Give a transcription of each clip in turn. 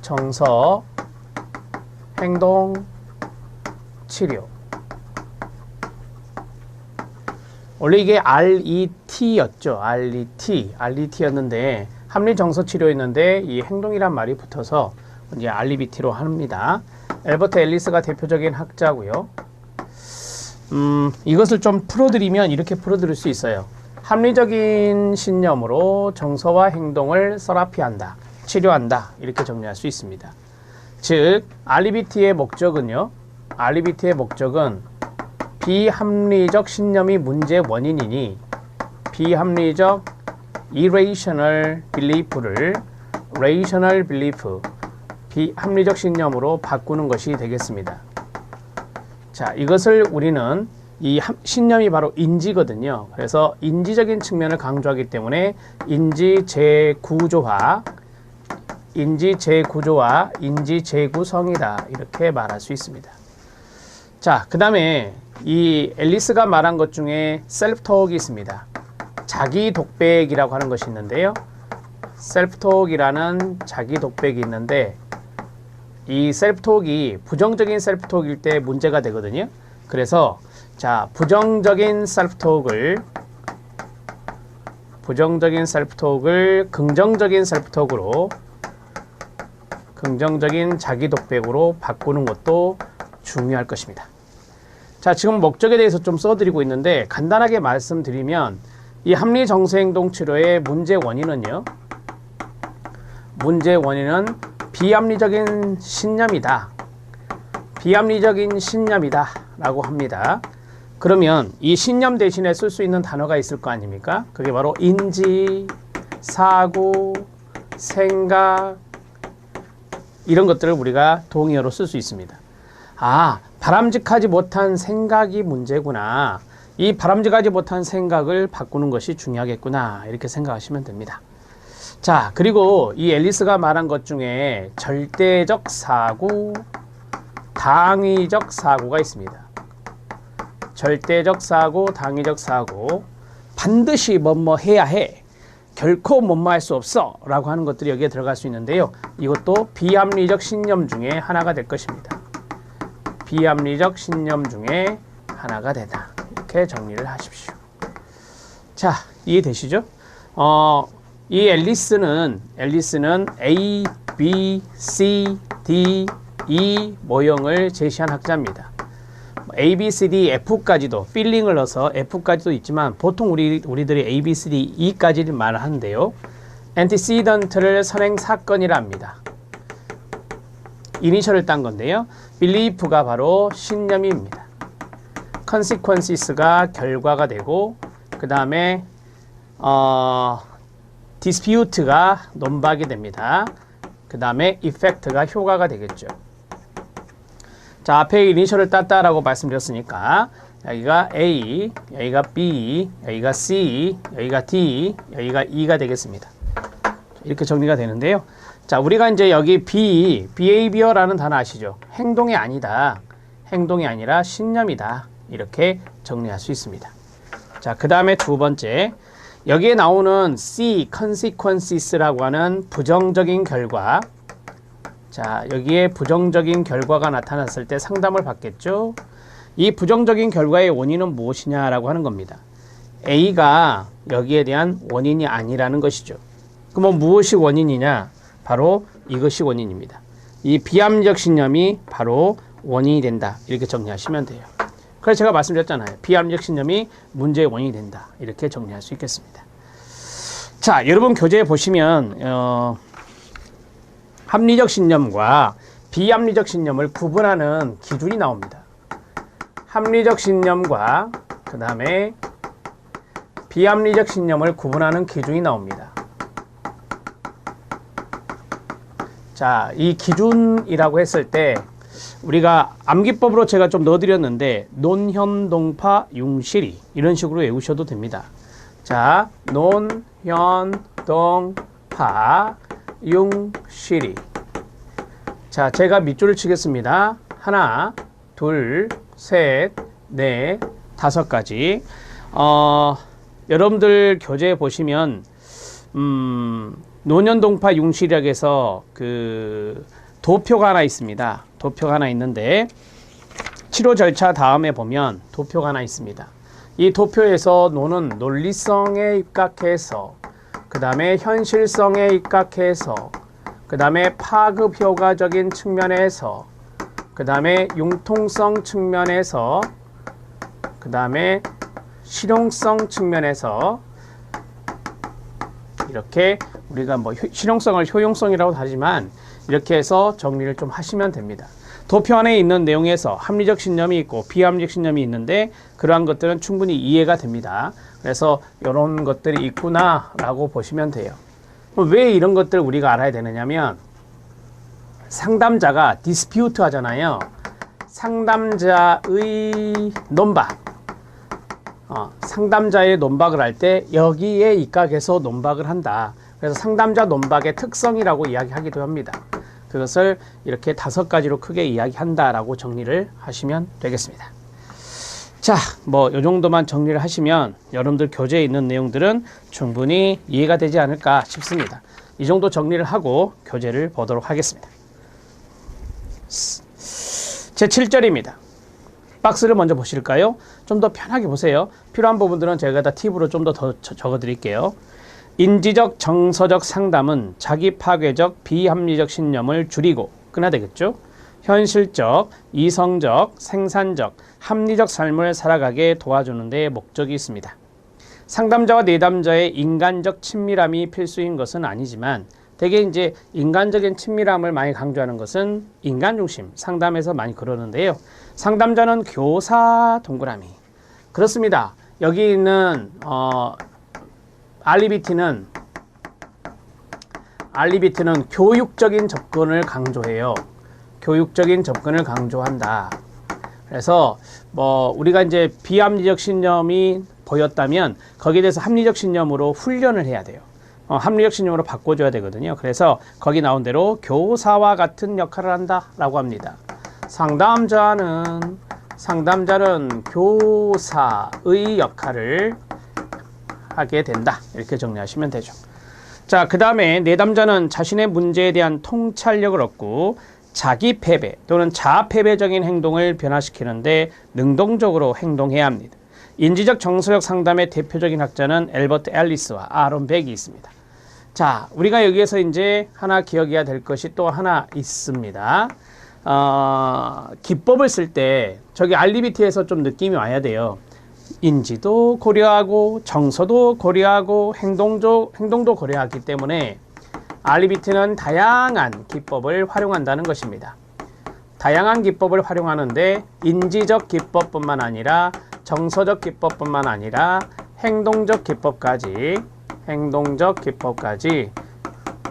정서 행동 치료 원래 이게 RET였죠. RET, RET였는데 합리 정서 치료였는데 이 행동이란 말이 붙어서 이제 REBT로 합니다. 엘버트 앨리스가 대표적인 학자고요. 음, 이것을 좀 풀어드리면 이렇게 풀어드릴 수 있어요. 합리적인 신념으로 정서와 행동을 서라피한다, 치료한다 이렇게 정리할 수 있습니다. 즉, REBT의 목적은요. REBT의 목적은 비합리적 신념이 문제 원인이니 비합리적 irrational belief를 rational belief 비합리적 신념으로 바꾸는 것이 되겠습니다. 자, 이것을 우리는 이 함- 신념이 바로 인지거든요. 그래서 인지적인 측면을 강조하기 때문에 인지 재구조화, 인지 재구조와 인지 재구성이다. 이렇게 말할 수 있습니다. 자, 그 다음에 이 앨리스가 말한 것 중에 셀프톡이 있습니다. 자기 독백이라고 하는 것이 있는데요. 셀프톡이라는 자기 독백이 있는데 이 셀프톡이 부정적인 셀프톡일 때 문제가 되거든요. 그래서 자, 부정적인 셀프톡을 부정적인 셀프톡을 긍정적인 셀프톡으로 긍정적인 자기 독백으로 바꾸는 것도 중요할 것입니다. 자, 지금 목적에 대해서 좀 써드리고 있는데 간단하게 말씀드리면 이 합리 정서 행동 치료의 문제 원인은요. 문제 원인은 비합리적인 신념이다. 비합리적인 신념이다. 라고 합니다. 그러면 이 신념 대신에 쓸 수 있는 단어가 있을 거 아닙니까? 그게 바로 인지, 사고, 생각, 이런 것들을 우리가 동의어로 쓸 수 있습니다. 아, 바람직하지 못한 생각이 문제구나. 이 바람직하지 못한 생각을 바꾸는 것이 중요하겠구나. 이렇게 생각하시면 됩니다. 자, 그리고 이 앨리스가 말한 것 중에 절대적 사고, 당위적 사고가 있습니다. 절대적 사고, 당위적 사고, 반드시 뭐뭐 해야 해. 결코 뭐뭐 할수 없어. 라고 하는 것들이 여기에 들어갈 수 있는데요. 이것도 비합리적 신념 중에 하나가 될 것입니다. 비합리적 신념 중에 하나가 되다. 이렇게 정리를 하십시오. 자, 이해되시죠? 어, 이 앨리스는 앨리스는 A, B, C, D, E 모형을 제시한 학자입니다. A, B, C, D, F까지도 필링을 넣어서 F까지도 있지만 보통 우리 우리들이 A, B, C, D, E까지를 말하는데요. 엔티시던트를 선행 사건이라 합니다. 이니셜을 딴 건데요. belief가 바로 신념입니다. consequences가 결과가 되고 그 다음에 어, dispute가 논박이 됩니다. 그 다음에 effect가 효과가 되겠죠. 자 앞에 이니셜을 땄다라고 말씀드렸으니까 여기가 A, 여기가 B, 여기가 C, 여기가 D, 여기가 E가 되겠습니다. 이렇게 정리가 되는데요. 자, 우리가 이제 여기 B, behavior라는 단어 아시죠? 행동이 아니다. 행동이 아니라 신념이다. 이렇게 정리할 수 있습니다. 자, 그 다음에 두 번째. 여기에 나오는 C, consequences라고 하는 부정적인 결과. 자, 여기에 부정적인 결과가 나타났을 때 상담을 받겠죠? 이 부정적인 결과의 원인은 무엇이냐라고 하는 겁니다. A가 여기에 대한 원인이 아니라는 것이죠. 그럼 무엇이 원인이냐? 바로 이것이 원인입니다. 이 비합리적 신념이 바로 원인이 된다. 이렇게 정리하시면 돼요. 그래서 제가 말씀드렸잖아요. 비합리적 신념이 문제의 원인이 된다. 이렇게 정리할 수 있겠습니다. 자, 여러분 교재에 보시면 어, 합리적 신념과 비합리적 신념을 구분하는 기준이 나옵니다. 합리적 신념과 그 다음에 비합리적 신념을 구분하는 기준이 나옵니다. 자, 이 기준이라고 했을 때 우리가 암기법으로 제가 좀 넣어드렸는데 논현동파 융실이 이런 식으로 외우셔도 됩니다. 자, 논현동파 융실이 자, 제가 밑줄을 치겠습니다. 하나, 둘, 셋, 넷, 다섯 가지. 어, 여러분들 교재에 보시면 음, 노년동파 융시력에서 그 도표가 하나 있습니다. 도표가 하나 있는데 치료 절차 다음에 보면 도표가 하나 있습니다. 이 도표에서 노는 논리성에 입각해서 그 다음에 현실성에 입각해서 그 다음에 파급 효과적인 측면에서 그 다음에 융통성 측면에서 그 다음에 실용성 측면에서 이렇게 우리가 뭐 효- 실용성을 효용성이라고 하지만 이렇게 해서 정리를 좀 하시면 됩니다. 도표 안에 있는 내용에서 합리적 신념이 있고 비합리적 신념이 있는데 그러한 것들은 충분히 이해가 됩니다. 그래서 이런 것들이 있구나라고 보시면 돼요. 왜 이런 것들을 우리가 알아야 되느냐면 상담자가 디스퓨트 하잖아요. 상담자의 논박. 어, 상담자의 논박을 할 때 여기에 입각해서 논박을 한다. 그래서 상담자 논박의 특성이라고 이야기하기도 합니다. 그것을 이렇게 다섯 가지로 크게 이야기한다라고 정리를 하시면 되겠습니다. 자, 뭐 이 정도만 정리를 하시면 여러분들 교재에 있는 내용들은 충분히 이해가 되지 않을까 싶습니다. 이 정도 정리를 하고 교재를 보도록 하겠습니다. 제 7절입니다. 박스를 먼저 보실까요? 좀 더 편하게 보세요. 필요한 부분들은 제가 다 팁으로 좀 더 더 적어 드릴게요. 인지적 정서적 상담은 자기 파괴적 비합리적 신념을 줄이고 끊어야 되겠죠. 현실적, 이성적, 생산적, 합리적 삶을 살아가게 도와주는 데 목적이 있습니다. 상담자와 내담자의 인간적 친밀함이 필수인 것은 아니지만 대개 이제 인간적인 친밀함을 많이 강조하는 것은 인간 중심 상담에서 많이 그러는데요. 상담자는 교사 동그라미 그렇습니다. 여기 있는 어, 알리비티는 알리비티는 교육적인 접근을 강조해요. 교육적인 접근을 강조한다. 그래서 뭐 우리가 이제 비합리적 신념이 보였다면 거기에 대해서 합리적 신념으로 훈련을 해야 돼요. 어, 합리적 신념으로 바꿔줘야 되거든요. 그래서 거기 나온 대로 교사와 같은 역할을 한다라고 합니다. 상담자는 상담자는 교사의 역할을 하게 된다. 이렇게 정리하시면 되죠. 자, 그 다음에 내담자는 자신의 문제에 대한 통찰력을 얻고 자기 패배 또는 자아 패배적인 행동을 변화시키는데 능동적으로 행동해야 합니다. 인지적 정서적 상담의 대표적인 학자는 엘버트 앨리스와 아론 백이 있습니다. 자, 우리가 여기에서 이제 하나 기억해야 될 것이 또 하나 있습니다. 어, 기법을 쓸 때 저기 알리비티에서 좀 느낌이 와야 돼요. 인지도 고려하고 정서도 고려하고 행동도 행동도 고려하기 때문에 알리비티는 다양한 기법을 활용한다는 것입니다. 다양한 기법을 활용하는데 인지적 기법뿐만 아니라 정서적 기법뿐만 아니라 행동적 기법까지 행동적 기법까지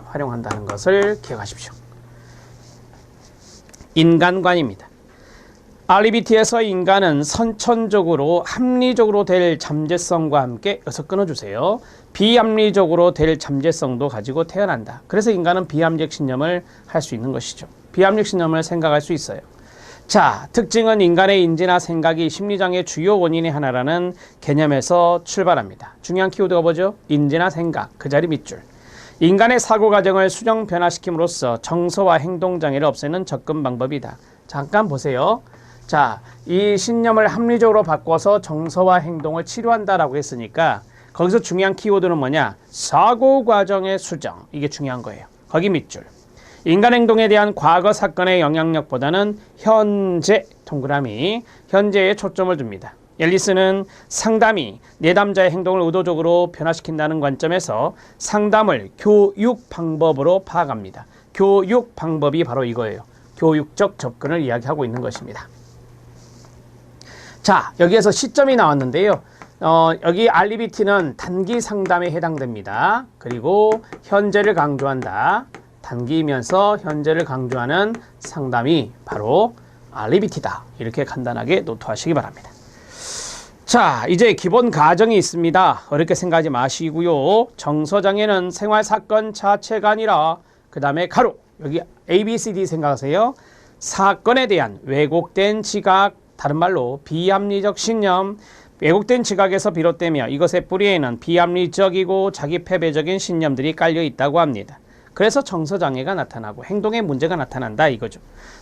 활용한다는 것을 기억하십시오. 인간관입니다. 알리비티에서 인간은 선천적으로 합리적으로 될 잠재성과 함께 여기서 끊어주세요. 비합리적으로 될 잠재성도 가지고 태어난다. 그래서 인간은 비합리적 신념을 할 수 있는 것이죠. 비합리적 신념을 생각할 수 있어요. 자, 특징은 인간의 인지나 생각이 심리장의 주요 원인의 하나라는 개념에서 출발합니다. 중요한 키워드가 뭐죠? 인지나 생각, 그 자리 밑줄. 인간의 사고 과정을 수정 변화시킴으로써 정서와 행동 장애를 없애는 접근 방법이다. 잠깐 보세요. 자, 이 신념을 합리적으로 바꿔서 정서와 행동을 치료한다라고 했으니까 거기서 중요한 키워드는 뭐냐? 사고 과정의 수정. 이게 중요한 거예요. 거기 밑줄. 인간 행동에 대한 과거 사건의 영향력보다는 현재 동그라미 현재에 초점을 둡니다. 앨리스는 상담이 내담자의 행동을 의도적으로 변화시킨다는 관점에서 상담을 교육 방법으로 파악합니다. 교육 방법이 바로 이거예요. 교육적 접근을 이야기하고 있는 것입니다. 자, 여기에서 시점이 나왔는데요. 어, 여기 알리비티는 단기 상담에 해당됩니다. 그리고 현재를 강조한다. 단기이면서 현재를 강조하는 상담이 바로 알리비티다. 이렇게 간단하게 노트하시기 바랍니다. 자, 이제 기본 가정이 있습니다. 어렵게 생각하지 마시고요. 정서장애는 생활 사건 자체가 아니라 그 다음에 가로 여기 A, B, C, D 생각하세요. 사건에 대한 왜곡된 지각, 다른 말로 비합리적 신념, 왜곡된 지각에서 비롯되며 이것의 뿌리에는 비합리적이고 자기 패배적인 신념들이 깔려 있다고 합니다. 그래서 정서장애가 나타나고 행동에 문제가 나타난다 이거죠.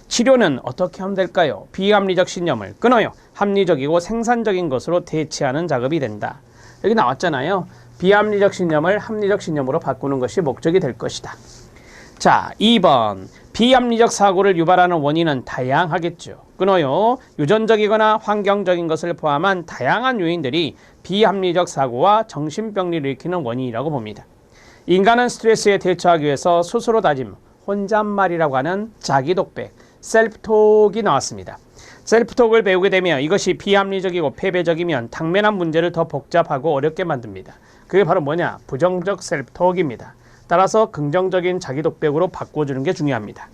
치료는 어떻게 하면 될까요? 비합리적 신념을 끊어요. 합리적이고 생산적인 것으로 대체하는 작업이 된다. 여기 나왔잖아요. 비합리적 신념을 합리적 신념으로 바꾸는 것이 목적이 될 것이다. 자, 2번. 비합리적 사고를 유발하는 원인은 다양하겠죠. 끊어요. 유전적이거나 환경적인 것을 포함한 다양한 요인들이 비합리적 사고와 정신병리를 일으키는 원인이라고 봅니다. 인간은 스트레스에 대처하기 위해서 스스로 다짐, 혼잣말이라고 하는 자기독백, 셀프톡이 나왔습니다. 셀프톡을 배우게 되면 이것이 비합리적이고 패배적이면 당면한 문제를 더 복잡하고 어렵게 만듭니다. 그게 바로 뭐냐? 부정적 셀프톡입니다. 따라서 긍정적인 자기독백으로 바꿔주는 게 중요합니다.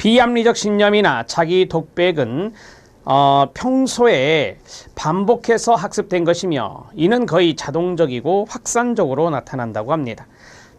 비합리적 신념이나 자기 독백은 어, 평소에 반복해서 학습된 것이며 이는 거의 자동적이고 확산적으로 나타난다고 합니다.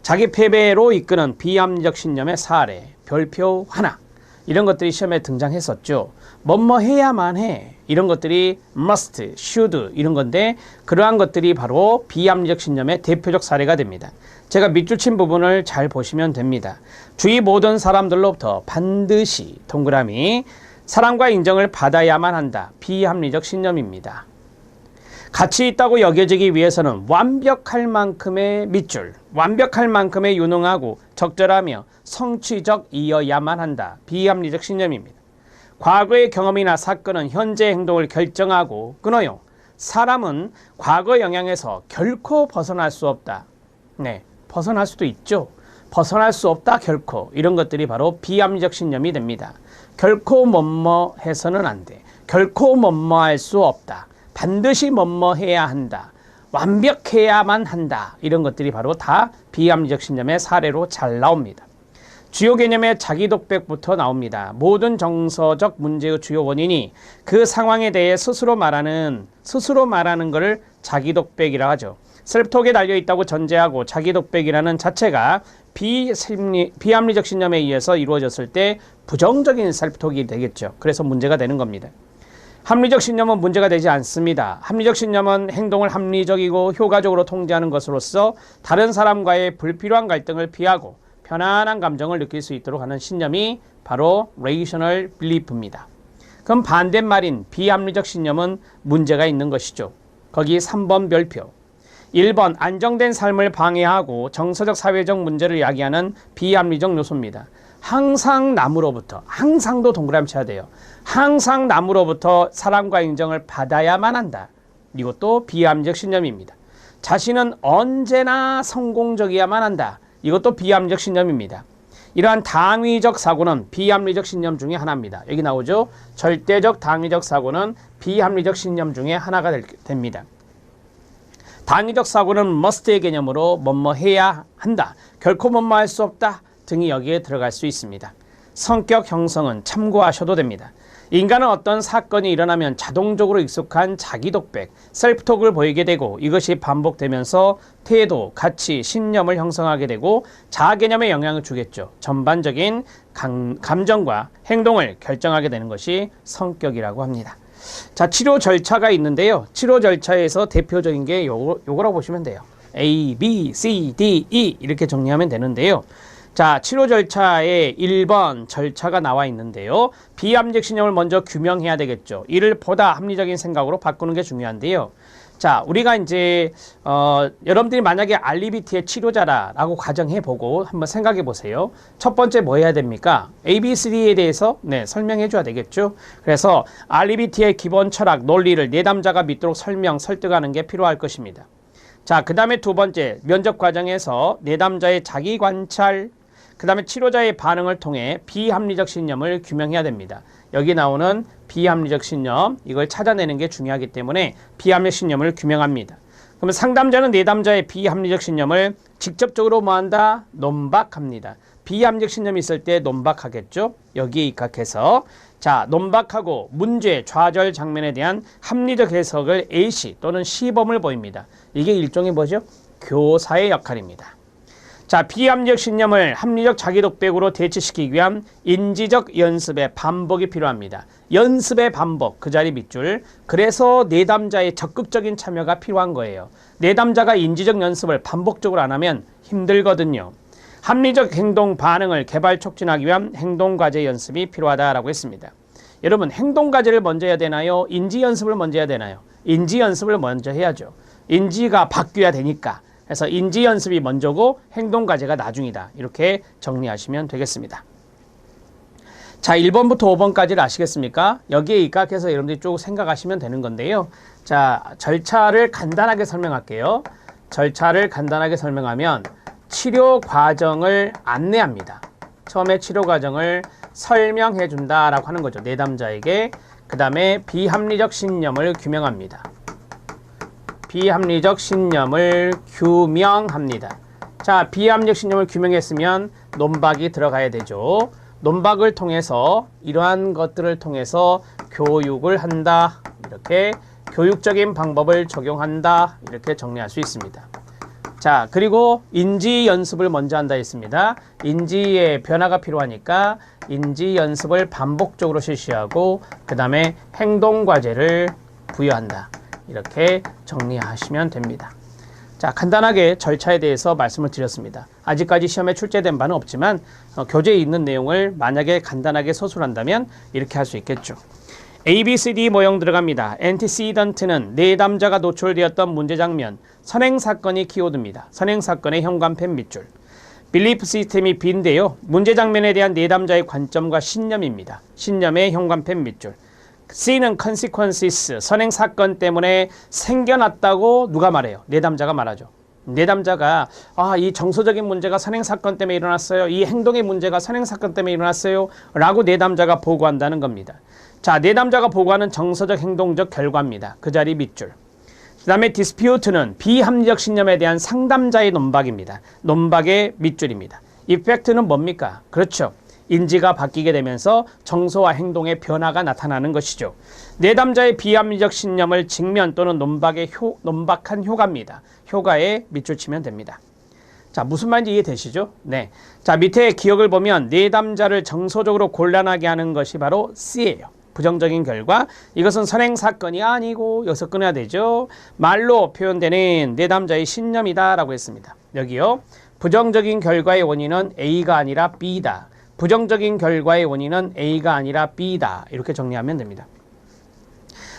자기 패배로 이끄는 비합리적 신념의 사례, 별표 하나 이런 것들이 시험에 등장했었죠. 뭐뭐 해야만 해 이런 것들이 must, should 이런 건데 그러한 것들이 바로 비합리적 신념의 대표적 사례가 됩니다. 제가 밑줄 친 부분을 잘 보시면 됩니다. 주위 모든 사람들로부터 반드시 동그라미 사랑과 인정을 받아야만 한다. 비합리적 신념입니다. 가치 있다고 여겨지기 위해서는 완벽할 만큼의 밑줄, 완벽할 만큼의 유능하고 적절하며 성취적이어야만 한다. 비합리적 신념입니다. 과거의 경험이나 사건은 현재의 행동을 결정하고 끊어요. 사람은 과거 영향에서 결코 벗어날 수 없다. 네, 벗어날 수도 있죠. 벗어날 수 없다 결코 이런 것들이 바로 비합리적 신념이 됩니다. 결코 뭐뭐 해서는 안 돼. 결코 뭐뭐 할 수 없다. 반드시 뭐뭐 해야 한다. 완벽해야만 한다. 이런 것들이 바로 다 비합리적 신념의 사례로 잘 나옵니다. 주요 개념의 자기독백부터 나옵니다. 모든 정서적 문제의 주요 원인이 그 상황에 대해 스스로 말하는 스스로 말하는 것을 자기독백이라 하죠. 셀프톡에 달려 있다고 전제하고 자기독백이라는 자체가 비심리, 비합리적 신념에 의해서 이루어졌을 때 부정적인 셀프톡이 되겠죠. 그래서 문제가 되는 겁니다. 합리적 신념은 문제가 되지 않습니다. 합리적 신념은 행동을 합리적이고 효과적으로 통제하는 것으로서 다른 사람과의 불필요한 갈등을 피하고 편안한 감정을 느낄 수 있도록 하는 신념이 바로 rational belief입니다. 그럼 반대말인 비합리적 신념은 문제가 있는 것이죠. 거기 3번 별표. 1번 안정된 삶을 방해하고 정서적 사회적 문제를 야기하는 비합리적 요소입니다. 항상 남으로부터 항상도 동그라미 쳐야 돼요. 항상 남으로부터 사랑과 인정을 받아야만 한다. 이것도 비합리적 신념입니다. 자신은 언제나 성공적이야만 한다. 이것도 비합리적 신념입니다. 이러한 당위적 사고는 비합리적 신념 중에 하나입니다. 여기 나오죠. 절대적 당위적 사고는 비합리적 신념 중에 하나가 될, 됩니다. 당위적 사고는 must의 개념으로 뭐뭐 해야 한다. 결코 뭐뭐 할 수 없다. 등이 여기에 들어갈 수 있습니다. 성격 형성은 참고하셔도 됩니다. 인간은 어떤 사건이 일어나면 자동적으로 익숙한 자기 독백, 셀프톡을 보이게 되고 이것이 반복되면서 태도, 가치, 신념을 형성하게 되고 자아 개념에 영향을 주겠죠. 전반적인 감, 감정과 행동을 결정하게 되는 것이 성격이라고 합니다. 자, 치료 절차가 있는데요. 치료 절차에서 대표적인 게 요거, 요거라고 보시면 돼요. A, B, C, D, E 이렇게 정리하면 되는데요. 자, 치료 절차에 1번 절차가 나와 있는데요. 비합리적 신념을 먼저 규명해야 되겠죠. 이를 보다 합리적인 생각으로 바꾸는 게 중요한데요. 자, 우리가 이제 어, 여러분들이 만약에 알리비티의 치료자라라고 가정해 보고 한번 생각해 보세요. 첫 번째 뭐 해야 됩니까? ABCD에 대해서 네, 설명해 줘야 되겠죠. 그래서 알리비티의 기본 철학, 논리를 내담자가 믿도록 설명, 설득하는 게 필요할 것입니다. 자, 그 다음에 두 번째 면접 과정에서 내담자의 자기 관찰 그 다음에 치료자의 반응을 통해 비합리적 신념을 규명해야 됩니다. 여기 나오는 비합리적 신념 이걸 찾아내는 게 중요하기 때문에 비합리적 신념을 규명합니다. 그러면 상담자는 내담자의 비합리적 신념을 직접적으로 뭐한다? 논박합니다. 비합리적 신념이 있을 때 논박하겠죠. 여기에 입각해서 자 논박하고 문제, 좌절 장면에 대한 합리적 해석을 A시 또는 시범을 보입니다. 이게 일종의 뭐죠? 교사의 역할입니다. 자, 비합리적 신념을 합리적 자기독백으로 대체시키기 위한 인지적 연습의 반복이 필요합니다. 연습의 반복, 그 자리 밑줄. 그래서 내담자의 적극적인 참여가 필요한 거예요. 내담자가 인지적 연습을 반복적으로 안 하면 힘들거든요. 합리적 행동 반응을 개발 촉진하기 위한 행동 과제 연습이 필요하다라고 했습니다. 여러분, 행동 과제를 먼저 해야 되나요? 인지 연습을 먼저 해야 되나요? 인지 연습을 먼저 해야죠. 인지가 바뀌어야 되니까. 그래서 인지 연습이 먼저고 행동 과제가 나중이다. 이렇게 정리하시면 되겠습니다. 자, 1번부터 5번까지를 아시겠습니까? 여기에 입각해서 여러분들이 쭉 생각하시면 되는 건데요. 자, 절차를 간단하게 설명할게요. 절차를 간단하게 설명하면 치료 과정을 안내합니다. 처음에 치료 과정을 설명해 준다라고 하는 거죠. 내담자에게. 그 다음에 비합리적 신념을 규명합니다. 비합리적 신념을 규명합니다. 자, 비합리적 신념을 규명했으면 논박이 들어가야 되죠. 논박을 통해서 이러한 것들을 통해서 교육을 한다. 이렇게 교육적인 방법을 적용한다. 이렇게 정리할 수 있습니다. 자, 그리고 인지 연습을 먼저 한다 했습니다. 인지의 변화가 필요하니까 인지 연습을 반복적으로 실시하고 그 다음에 행동 과제를 부여한다. 이렇게 정리하시면 됩니다. 자, 간단하게 절차에 대해서 말씀을 드렸습니다. 아직까지 시험에 출제된 바는 없지만 어, 교재에 있는 내용을 만약에 간단하게 서술한다면 이렇게 할 수 있겠죠. A, B, C, D 모형 들어갑니다. 엔티시던트는 내담자가 노출되었던 문제 장면, 선행 사건이 키워드입니다. 선행 사건의 현관펜 밑줄. 빌리프 시스템이 B인데요. 문제 장면에 대한 내담자의 관점과 신념입니다. 신념의 현관펜 밑줄. C는 consequences, 선행 사건 때문에 생겨났다고 누가 말해요? 내담자가 말하죠. 내담자가 아, 이 정서적인 문제가 선행 사건 때문에 일어났어요. 이 행동의 문제가 선행 사건 때문에 일어났어요. 라고 내담자가 보고한다는 겁니다. 자, 내담자가 보고하는 정서적 행동적 결과입니다. 그 자리 밑줄. 그 다음에 디스피우트는 비합리적 신념에 대한 상담자의 논박입니다. 논박의 밑줄입니다. 이펙트는 뭡니까? 그렇죠. 인지가 바뀌게 되면서 정서와 행동의 변화가 나타나는 것이죠. 내담자의 비합리적 신념을 직면 또는 논박의 효, 논박한 효과입니다. 효과에 밑줄 치면 됩니다. 자, 무슨 말인지 이해되시죠? 네. 자, 밑에 기억을 보면 내담자를 정서적으로 곤란하게 하는 것이 바로 C예요. 부정적인 결과 이것은 선행 사건이 아니고 여기서 끊어야 되죠. 말로 표현되는 내담자의 신념이다라고 했습니다. 여기요. 부정적인 결과의 원인은 A가 아니라 B다. 부정적인 결과의 원인은 A가 아니라 B다. 이렇게 정리하면 됩니다.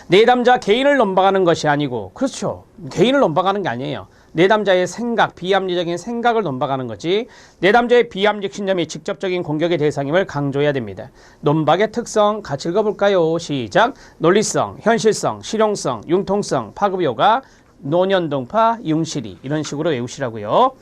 내담자 개인을 논박하는 것이 아니고 그렇죠. 개인을 논박하는 게 아니에요. 내담자의 생각, 비합리적인 생각을 논박하는 거지 내담자의 비합리적 신념이 직접적인 공격의 대상임을 강조해야 됩니다. 논박의 특성 같이 읽어볼까요? 시작. 논리성, 현실성, 실용성, 융통성, 파급효과, 노년동파, 융실이 이런 식으로 외우시라고요.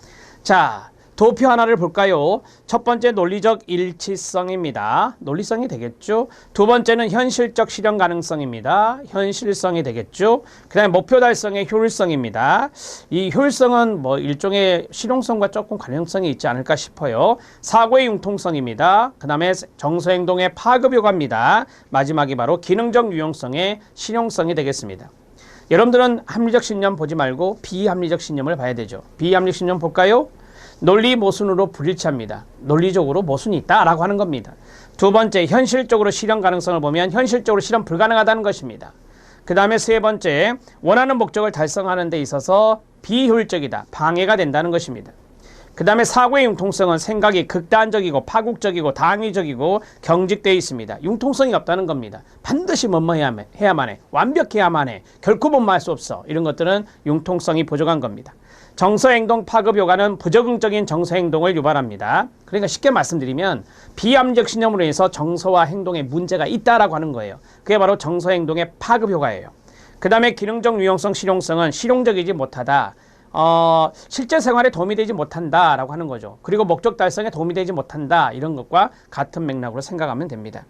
자, 도표 하나를 볼까요? 첫 번째 논리적 일치성입니다. 논리성이 되겠죠. 두 번째는 현실적 실현 가능성입니다. 현실성이 되겠죠. 그 다음에 목표 달성의 효율성입니다. 이 효율성은 뭐 일종의 실용성과 조금 관련성이 있지 않을까 싶어요. 사고의 융통성입니다. 그 다음에 정서행동의 파급 효과입니다. 마지막이 바로 기능적 유용성의 실용성이 되겠습니다. 여러분들은 합리적 신념 보지 말고 비합리적 신념을 봐야 되죠. 비합리적 신념 볼까요? 논리 모순으로 불일치합니다. 논리적으로 모순이 있다라고 하는 겁니다. 두 번째, 현실적으로 실현 가능성을 보면 현실적으로 실현 불가능하다는 것입니다. 그 다음에 세 번째, 원하는 목적을 달성하는 데 있어서 비효율적이다, 방해가 된다는 것입니다. 그 다음에 사고의 융통성은 생각이 극단적이고 파국적이고 당위적이고 경직되어 있습니다. 융통성이 없다는 겁니다. 반드시 뭐뭐 해야만 해. 완벽해야만 해. 결코 못말 수 없어. 이런 것들은 융통성이 부족한 겁니다. 정서행동 파급 효과는 부적응적인 정서행동을 유발합니다. 그러니까 쉽게 말씀드리면 비암적 신념으로 인해서 정서와 행동에 문제가 있다라고 하는 거예요. 그게 바로 정서행동의 파급 효과예요. 그 다음에 기능적 유용성, 실용성은 실용적이지 못하다. 어, 실제 생활에 도움이 되지 못한다라고 하는 거죠. 그리고 목적 달성에 도움이 되지 못한다. 이런 것과 같은 맥락으로 생각하면 됩니다.